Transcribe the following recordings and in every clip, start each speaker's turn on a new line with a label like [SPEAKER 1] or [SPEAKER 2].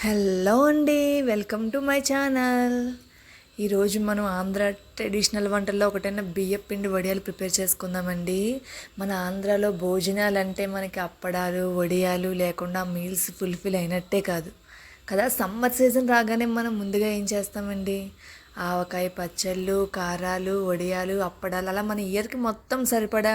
[SPEAKER 1] Hello అండి welcome to my channel. ఈరోజు మనం ఆంధ్ర ట్రెడిషనల్ వంటల్లో ఒకటైన బియ్య పిండి వడియాలు ప్రిపేర్ చేసుకుందామండి. మన ఆంధ్రాలో భోజనాలు అంటే మనకి అప్పడాలు వడియాలు లేకుండా మీల్స్ ఫుల్ఫిల్ అయినట్టే కాదు. కదా సమ్మర్ సీజన్ రాగానే మనం ముందుగా ఏం చేస్తామండి? ఆవకాయ పచ్చళ్ళు కారాలు వడియాలు అప్పడాలు అలా మన ఇయర్కి మొత్తం సరిపడా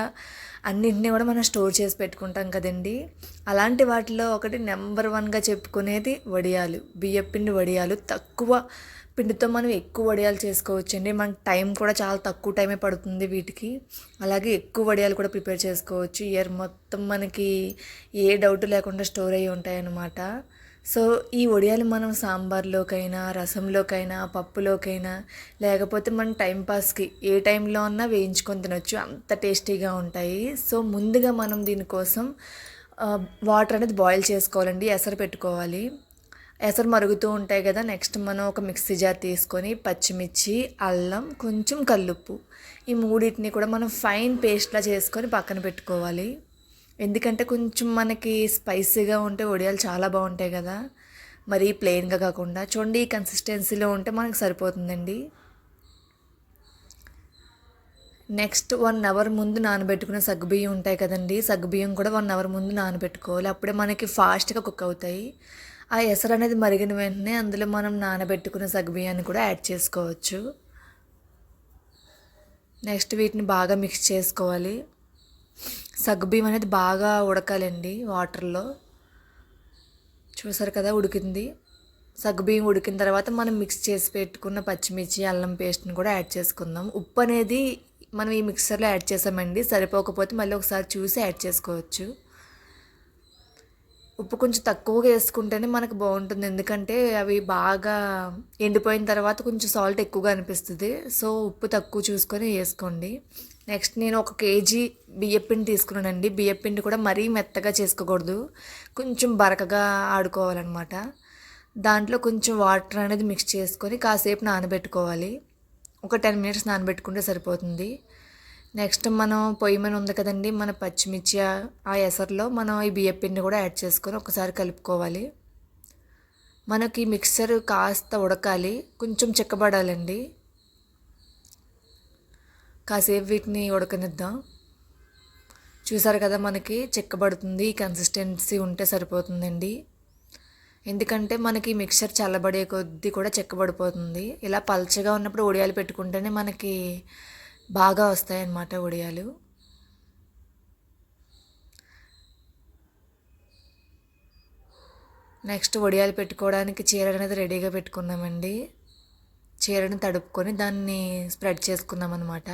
[SPEAKER 1] అన్నింటినీ కూడా మనం స్టోర్ చేసి పెట్టుకుంటాం కదండి. అలాంటి వాటిలో ఒకటి నెంబర్ వన్గా చెప్పుకునేది వడియాలు. బియ్యపిండి వడియాలు. తక్కువ పిండితో మనం ఎక్కువ వడియాలు చేసుకోవచ్చండి. మనకి టైం కూడా చాలా తక్కువ టైమే పడుతుంది వీటికి. అలాగే ఎక్కువ వడియాలు కూడా ప్రిపేర్ చేసుకోవచ్చు. ఇయర్ మొత్తం మనకి ఏ డౌట్ లేకుండా స్టోర్ అయ్యి ఉంటాయన్నమాట. సో ఈ వడియాలు మనం సాంబార్లోకైనా రసంలోకైనా పప్పులోకైనా లేకపోతే మనం టైంపాస్కి ఏ టైంలో అన్నా వేయించుకొని తినొచ్చు. అంత టేస్టీగా ఉంటాయి. సో ముందుగా మనం దీనికోసం వాటర్ అనేది బాయిల్ చేసుకోవాలండి. ఎసరు పెట్టుకోవాలి. ఎసరు మరుగుతూ ఉంటాయి కదా నెక్స్ట్ మనం ఒక మిక్సీ జార్ తీసుకొని పచ్చిమిర్చి అల్లం కొంచెం కల్లుప్పు. ఈ మూడింటిని కూడా మనం ఫైన్ పేస్ట్లా చేసుకొని పక్కన పెట్టుకోవాలి. ఎందుకంటే కొంచెం మనకి స్పైసీగా ఉంటే వడియాలు చాలా బాగుంటాయి కదా. మరీ ప్లెయిన్గా కాకుండా చూడండి ఈ కన్సిస్టెన్సీలో ఉంటే మనకు సరిపోతుందండి. నెక్స్ట్ వన్ అవర్ ముందు నానబెట్టుకున్న సగ్గుబియ్యం ఉంటాయి కదండి. సగ్గుబియ్యం కూడా వన్ అవర్ ముందు నానబెట్టుకోవాలి. అప్పుడే మనకి ఫాస్ట్గా కుక్ అవుతాయి. ఆ ఎసరు అనేది మరిగిన వెంటనే అందులో మనం నానబెట్టుకున్న సగ్గుబియ్యాన్ని కూడా యాడ్ చేసుకోవచ్చు. నెక్స్ట్ వీటిని బాగా మిక్స్ చేసుకోవాలి. సగ్గుబియ్యం అనేది బాగా ఉడకాలండి వాటర్లో. చూసారు కదా ఉడికింది. సగ్గుబియ్యం ఉడికిన తర్వాత మనం మిక్స్ చేసి పెట్టుకున్న పచ్చిమిర్చి అల్లం పేస్ట్ని కూడా యాడ్ చేసుకుందాం. ఉప్పు అనేది మనం ఈ మిక్సర్లో యాడ్ చేసామండి. సరిపోకపోతే మళ్ళీ ఒకసారి చూసి యాడ్ చేసుకోవచ్చు. ఉప్పు కొంచెం తక్కువగా వేసుకుంటేనే మనకు బాగుంటుంది. ఎందుకంటే అవి బాగా ఎండిపోయిన తర్వాత కొంచెం సాల్ట్ ఎక్కువగా అనిపిస్తుంది. సో ఉప్పు తక్కువ చూసుకొని వేసుకోండి. నెక్స్ట్ నేను ఒక కేజీ బియ్యపిండి తీసుకున్నానండి. బియ్యపిండి కూడా మరీ మెత్తగా చేసుకోకూడదు. కొంచెం బరకగా ఆడుకోవాలన్నమాట. దాంట్లో కొంచెం వాటర్ అనేది మిక్స్ చేసుకొని కాసేపు నానబెట్టుకోవాలి. ఒక టెన్ మినిట్స్ నానబెట్టుకుంటే సరిపోతుంది. నెక్స్ట్ మనం పొయ్యి మీద ఉంది కదండి మన పచ్చిమిర్చి ఆ ఎసర్లో మనం ఈ బియ్యపిండి కూడా యాడ్ చేసుకొని ఒకసారి కలుపుకోవాలి. మనకి మిక్సర్ కాస్త ఉడకాలి కొంచెం చిక్కబడాలండి. కాసేపు వీటిని ఉడకనిద్దాం. చూసారు కదా మనకి చిక్కబడుతుంది కన్సిస్టెన్సీ ఉంటే సరిపోతుందండి. ఎందుకంటే మనకి మిక్సర్ చల్లబడే కొద్దీ కూడా చెక్కబడిపోతుంది. ఇలా పలచగా ఉన్నప్పుడు ఒడియాలు పెట్టుకుంటేనే మనకి బాగా వస్తాయన్నమాట ఒడియాలు నెక్స్ట్ వడియాలు పెట్టుకోవడానికి చీర అనేది రెడీగా పెట్టుకున్నామండి. చీరను తడుపుకొని దాన్ని స్ప్రెడ్ చేసుకున్నాం అనమాట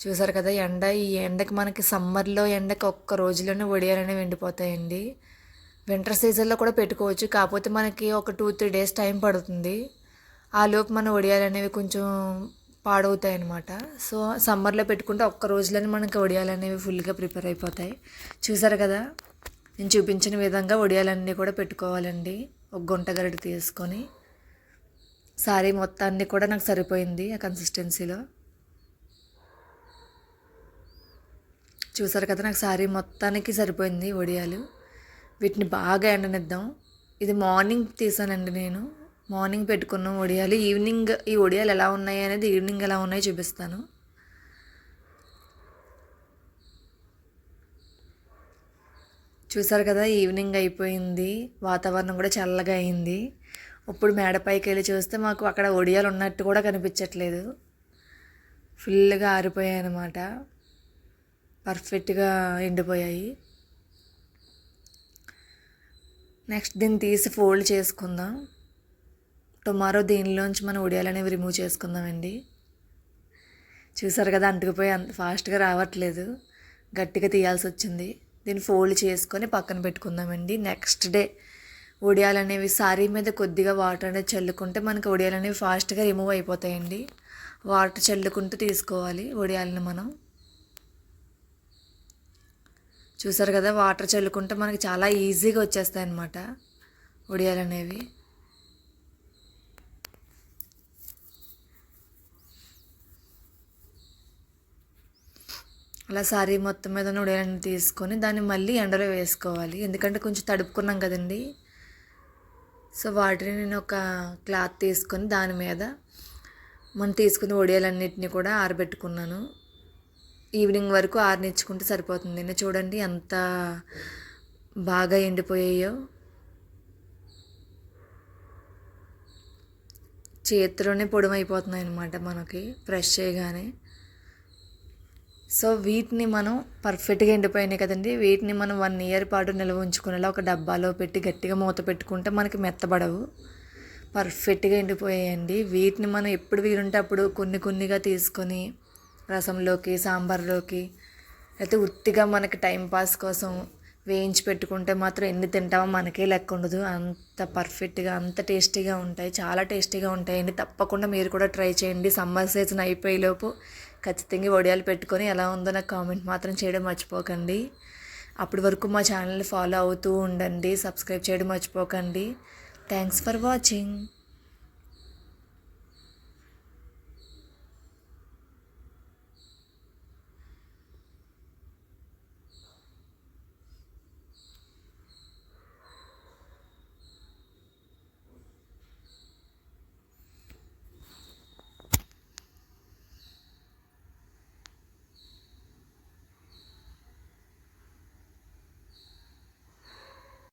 [SPEAKER 1] చూసారు కదా ఎండ ఈ ఎండకి మనకి సమ్మర్లో ఎండకి ఒక్క రోజులోనే వడియాలు అనేవి ఎండిపోతాయండి వింటర్ సీజన్లో కూడా పెట్టుకోవచ్చు కాకపోతే మనకి ఒక టూ త్రీ డేస్ టైం పడుతుంది. ఆ లోపు మన వడియాలు అనేవి కొంచెం పాడవుతాయి అనమాట సో సమ్మర్లో పెట్టుకుంటే ఒక్క రోజులోనే మనకి వడియాలు అనేవి ఫుల్గా ప్రిపేర్ అయిపోతాయి. చూసారు కదా నేను చూపించిన విధంగా వడియాలన్నీ కూడా పెట్టుకోవాలండి ఒక గుంట గరిటె తీసుకొని. సారీ మొత్తాన్ని కూడా నాకు సరిపోయింది ఆ కన్సిస్టెన్సీలో చూసారు కదా నాకు సారీ మొత్తానికి సరిపోయింది ఒడియాలు. వీటిని బాగా ఎండనిద్దాం. ఇది మార్నింగ్ తీసానండి నేను. మార్నింగ్ పెట్టుకున్నాం ఒడియాలు. ఈవినింగ్ ఈ ఒడియాలు ఎలా ఉన్నాయి అనేది ఈవినింగ్ ఎలా ఉన్నాయో చూపిస్తాను. చూసారు కదా ఈవినింగ్ అయిపోయింది. వాతావరణం కూడా చల్లగా అయింది. ఇప్పుడు మేడపైకి వెళ్ళి చూస్తే మాకు అక్కడ ఒడియాలు ఉన్నట్టు కూడా కనిపించట్లేదు. ఫుల్గా ఆరిపోయాయి అన్నమాట. పర్ఫెక్ట్గా ఎండిపోయాయి. నెక్స్ట్ దీన్ని తీసి ఫోల్డ్ చేసుకుందాం. టుమారో దీనిలోంచి మనం ఒడియాలు అనేవి రిమూవ్ చేసుకుందామండి. చూసారు కదా అంటుకుపోయి అంత ఫాస్ట్గా రావట్లేదు. గట్టిగా తీయాల్సి వచ్చింది. దీన్ని ఫోల్డ్ చేసుకొని పక్కన పెట్టుకుందామండి. నెక్స్ట్ డే ఉడియాలు అనేవి సారీ మీద కొద్దిగా వాటర్ అనేది చల్లుకుంటే మనకి ఉడియాలు అనేవి ఫాస్ట్గా రిమూవ్ అయిపోతాయండి. వాటర్ చల్లుకుంటూ తీసుకోవాలి ఉడియాలని మనం. చూసారు కదా వాటర్ చల్లుకుంటే మనకి చాలా ఈజీగా వచ్చేస్తాయి అన్నమాట ఉడియాలు అనేవి అలా సారీ మొత్తం మీద ఉడియాలని తీసుకొని దాన్ని మళ్ళీ ఎండలో వేసుకోవాలి. ఎందుకంటే కొంచెం తడుపుకున్నాం కదండి. సో వాటిని నేను ఒక క్లాత్ తీసుకొని దాని మీద మనం తీసుకున్న వడియాలన్నిటిని కూడా ఆరబెట్టుకున్నాను. ఈవినింగ్ వరకు ఆరనిచ్చుకుంటే సరిపోతుంది. నేను చూడండి ఎంత బాగా ఎండిపోయాయో. చేతిలోనే పొడమైపోతున్నాయి అన్నమాట మనకి ఫ్రెష్ చేయగానే. సో వీటిని మనం పర్ఫెక్ట్గా ఎండిపోయినాయి కదండి. వీటిని మనం వన్ ఇయర్ పాటు నిల్వ ఉంచుకునేలా ఒక డబ్బాలో పెట్టి గట్టిగా మూత పెట్టుకుంటే మనకి మెత్తబడవు. పర్ఫెక్ట్గా ఎండిపోయాయండి. వీటిని మనం ఎప్పుడు వీలుంటే అప్పుడు కొన్ని కొన్నిగా తీసుకొని రసంలోకి సాంబార్లోకి అయితే ఉత్తిగా మనకి టైం పాస్ కోసం వేయించి పెట్టుకుంటే మాత్రం ఎన్ని తింటామో మనకే లెక్క ఉండదు. అంత పర్ఫెక్ట్గా అంత టేస్టీగా ఉంటాయి. చాలా టేస్టీగా ఉంటాయండి. తప్పకుండా మీరు కూడా ట్రై చేయండి. సమ్మర్ సీజన్ అయిపోయేలోపు ఖచ్చితంగా వడియాలు పెట్టుకొని ఎలా ఉందో నాకు కామెంట్ మాత్రం చేయడం మర్చిపోకండి. అప్పటి వరకు మా ఛానల్ ఫాలో అవుతూ ఉండండి. సబ్స్క్రైబ్ చేయడం మర్చిపోకండి. Thanks for watching.